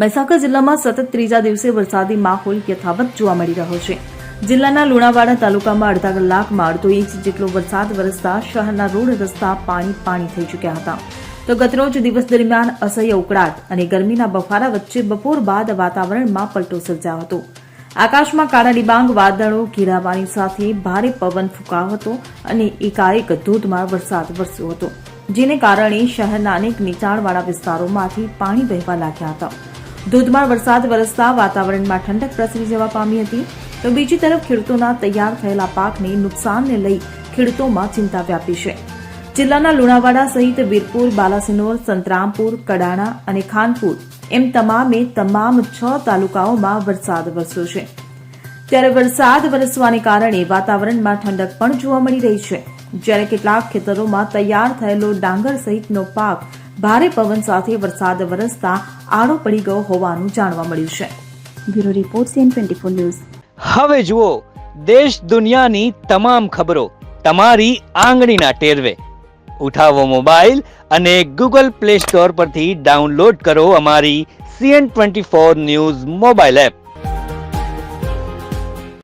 મહીસાગર જિલ્લામાં સતત ત્રીજા દિવસે વરસાદી માહોલ યથાવત જોવા મળી રહ્યો છે. જિલ્લાના લુણાવાડા તાલુકામાં અડધા કલાકમાં અડધો ઇંચ જેટલો વરસાદ વરસતા શહેરના રોડ રસ્તા પાણી પાણી થઈ ચૂક્યા હતા. તો ગતરોજ દિવસ દરમિયાન અસહ્ય ઉકળાટ અને ગરમીના બફારા વચ્ચે બપોર બાદ વાતાવરણમાં પલટો સર્જાયો હતો. આકાશમાં કાળા ડિબાંગ, વાદળો, ઘેરાવાની સાથે ભારે પવન ફૂંકાયો હતો અને એકાએક ધોધમાર વરસાદ વરસ્યો હતો, જેને કારણે શહેરના અનેક નીચાણવાળા વિસ્તારોમાંથી પાણી વહેવા લાગ્યા હતા. ધોધમાર વરસાદ, વરસતા વાતાવરણમાં ઠંડક પ્રસરી જવા પામી હતી. તો બીજી તરફ ખેડૂતોના તૈયાર થયેલા પાકને નુકસાનને લઈ ખેડૂતોમાં ચિંતા વ્યાપી છે. જિલ્લાના લુણાવાડા સહિત વીરપુર, બાલાસિનોર, સંતરામપુર, કડાણા અને ખાનપુર એમ તમામે તમામ છ તાલુકાઓમાં વરસાદ વરસ્યો છે. ત્યારે વરસાદ વરસવાને કારણે વાતાવરણમાં ઠંડક પણ જોવા મળી રહી છે. જ્યારે કેટલાક ખેતરોમાં તૈયાર થયેલો ડાંગર સહિતનો પાક ભારે પવન સાથે વરસાદ વરસતા આડો પડી ગયો હોવાનું જાણવા મળ્યું છે. Bureau report CN twenty four news. હવે જુઓ, દેશ દુનિયાની તમામ ખબરો તમારી આંગળીના ટેરવે. ઉઠાવો મોબાઈલ અને ગૂગલ પ્લે સ્ટોર પરથી ડાઉનલોડ કરો અમારી CN twenty four news mobile app.